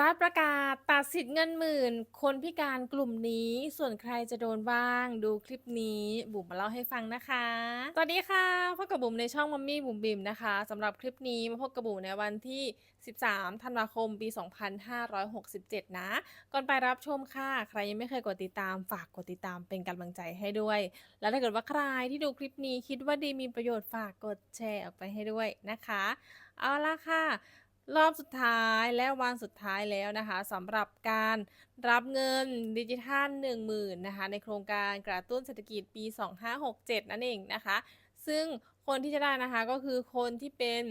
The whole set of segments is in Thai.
รัฐประกาศตัดสิทธิ์เงินหมื่น คนพิการกลุ่มนี้ ส่วนใครจะโดนบ้าง ดูคลิปนี้ บุ๋มมาเล่าให้ฟังนะคะ สวัสดีค่ะพบกับบุ๋มในช่องมัมมี่บุ๋มบิมนะคะสำหรับคลิปนี้มาพบกับบุ๋มในวันที่ 13 ธันวาคม ปี 2567 นะ ก่อนไปรับชมค่ะ ใครยังไม่เคยกดติดตามฝากกดติดตามเป็นกำลังใจให้ด้วย แล้วถ้าเกิดว่าใครที่ดูคลิปนี้คิดว่าดีมีประโยชน์ฝากกดแชร์ออกไปให้ด้วยนะคะ เอาละค่ะ รอบสุดท้ายและวันสุดท้ายแล้วนะคะสำหรับการรับเงินดิจิทัล 10,000นะคะในโครงการกระตุ้นเศรษฐกิจปี 2567 นั่นเองนะคะ ซึ่งคนที่จะได้นะคะก็คือคนที่เป็น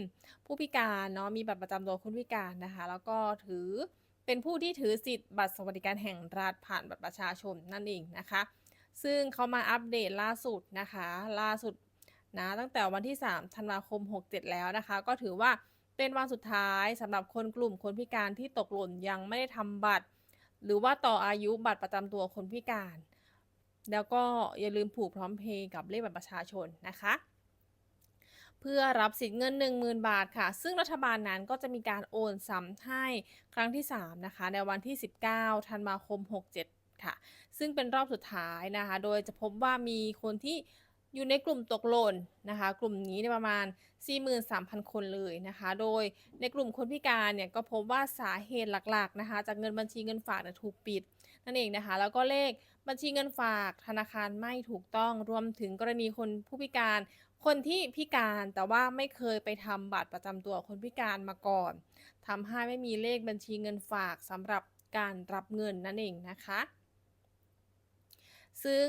ผู้พิการเนาะมีบัตรประจำตัวคนพิการนะคะ แล้วก็ถือเป็นผู้ที่ถือสิทธิ์บัตรสวัสดิการแห่งรัฐผ่านบัตรประชาชนนั่นเองนะคะ ซึ่งเขามาอัปเดตล่าสุดนะคะ ล่าสุดนะตั้งแต่วันที่ 3 ธันวาคม 67 แล้วนะคะ ก็ถือว่า เป็นวันสุดท้ายสำหรับคนกลุ่มคนพิการที่ตกหล่นยังไม่ได้ทำบัตร หรือว่าต่ออายุบัตรประจำตัวคนพิการ แล้วก็อย่าลืมผูกพร้อมเพย์กับเลขบัตรประชาชนนะคะ เพื่อรับสิทธิ์เงิน 10,000 บาทค่ะ ซึ่งรัฐบาลนั้นก็จะมีการโอนซ้ำให้ครั้งที่ 3 นะคะ ในวันที่ 19 ธันวาคม 67 ค่ะ ซึ่งเป็นรอบสุดท้ายนะคะ โดยจะพบว่ามีคนที่ อยู่ในกลุ่มตกหล่นนะคะ กลุ่มนี้เนี่ยประมาณ 43,000 คนเลยนะคะ โดยในกลุ่มคนพิการเนี่ยก็พบว่าสาเหตุหลักๆนะคะ จากเงินบัญชีเงินฝากเนี่ยถูกปิด นั่นเองนะคะ แล้วก็เลขบัญชีเงินฝากธนาคารไม่ถูกต้องรวมถึงกรณีคนผู้พิการ คนที่พิการแต่ว่าไม่เคยไปทำบัตรประจำตัวคนพิการมาก่อนทำให้ไม่มีเลขบัญชีเงินฝากสำหรับการรับเงินนั่นเองนะคะ ซึ่ง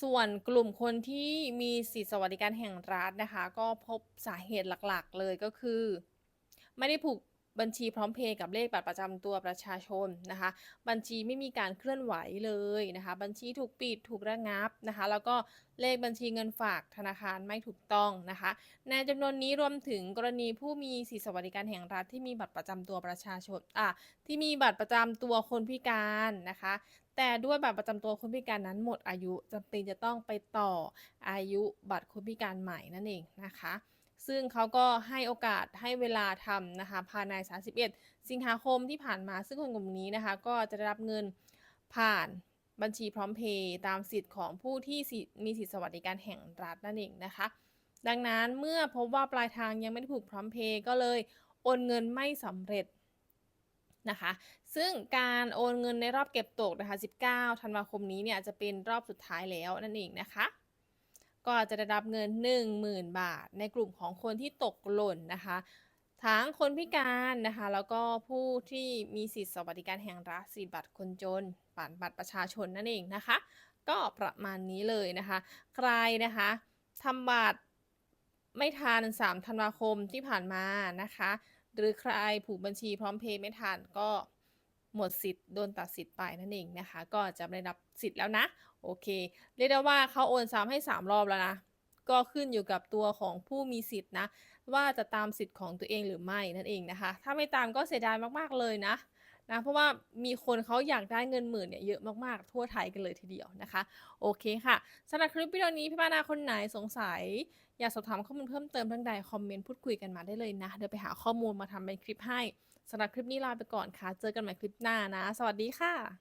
ส่วนกลุ่มคนที่มีสิทธิสวัสดิการแห่งรัฐนะคะ ก็พบสาเหตุหลักๆ เลยก็คือ ไม่ได้ผูก บัญชีพร้อมเพย์กับเลขบัตรประจำตัวประชาชนนะคะ บัญชีไม่มีการเคลื่อนไหวเลยนะคะ บัญชีถูกปิดถูกระงับนะคะ แล้วก็เลขบัญชีเงินฝากธนาคารไม่ถูกต้องนะคะ ในจำนวนนี้รวมถึงกรณีผู้มีสิทธิสวัสดิการแห่งรัฐที่มีบัตรประจำตัวประชาชนอะที่มีบัตรประจำตัวคนพิการนะคะ แต่ด้วยบัตรประจำตัวคนพิการนั้นหมดอายุจำเป็นจะต้องไปต่ออายุบัตรคนพิการใหม่นั่นเองนะคะ ซึ่งเขาก็ให้โอกาสให้เวลาทำนะคะภายใน 31 สิงหาคมที่ผ่านมาซึ่งคนกลุ่มนี้นะคะก็จะได้รับเงินผ่านบัญชีพร้อมเพย์ตามสิทธิ์ของผู้ที่มีสิทธิสวัสดิการแห่งรัฐนั่นเองนะคะ ดังนั้นเมื่อพบว่าปลายทางยังไม่ได้ผูกพร้อมเพย์ก็เลยโอนเงินไม่สำเร็จนะคะ ซึ่งการโอนเงินในรอบเก็บตกนะคะ 19 ธันวาคมนี้เนี่ยจะเป็นรอบสุดท้ายแล้วนั่นเองนะคะ ก็จะได้รับเงิน 10,000 บาท ในกลุ่มของคนที่ตกหล่นนะคะทั้งคนพิการนะคะแล้วก็ผู้ที่มีสิทธิสวัสดิการแห่งรัฐสิทธิบัตรคนจนบัตรบัตรประชาชนนั่นเองนะคะ ก็ประมาณนี้เลยนะคะ ใครนะคะทำบัตรไม่ทัน3ธันวาคมที่ผ่านมานะคะ หรือใครผูกบัญชีพร้อมเพย์ไม่ทันก็ หมดสิทธิ์โดนตัดสิทธิ์ไปนั่นเองนะคะ ก็จะไม่ได้รับสิทธิ์แล้วนะ โอเค เรียกได้ว่าเขาโอนซ้ำให้ 3 รอบแล้วนะ ก็ขึ้นอยู่กับตัวของผู้มีสิทธิ์นะ ว่าจะตามสิทธิ์ของตัวเองหรือไม่นั่นเองนะคะ ถ้าไม่ตามก็เสียดายมากๆเลยนะ นะเพราะว่ามีคนเขาอยากได้เงินหมื่นเนี่ยเยอะมากๆ ทั่วไทยกันเลยทีเดียวนะคะ โอเคค่ะสำหรับคลิปวิดีโอนี้พี่ป้านาคนไหนสงสัย อยากสอบถามข้อมูลเพิ่มเติมทั้งใดคอมเมนต์พูดคุยกันมาได้เลยนะ เดี๋ยวไปหาข้อมูลมาทำเป็นคลิปให้สำหรับคลิปนี้ลาไปก่อนค่ะ เจอกันใหม่คลิปหน้านะ สวัสดีค่ะ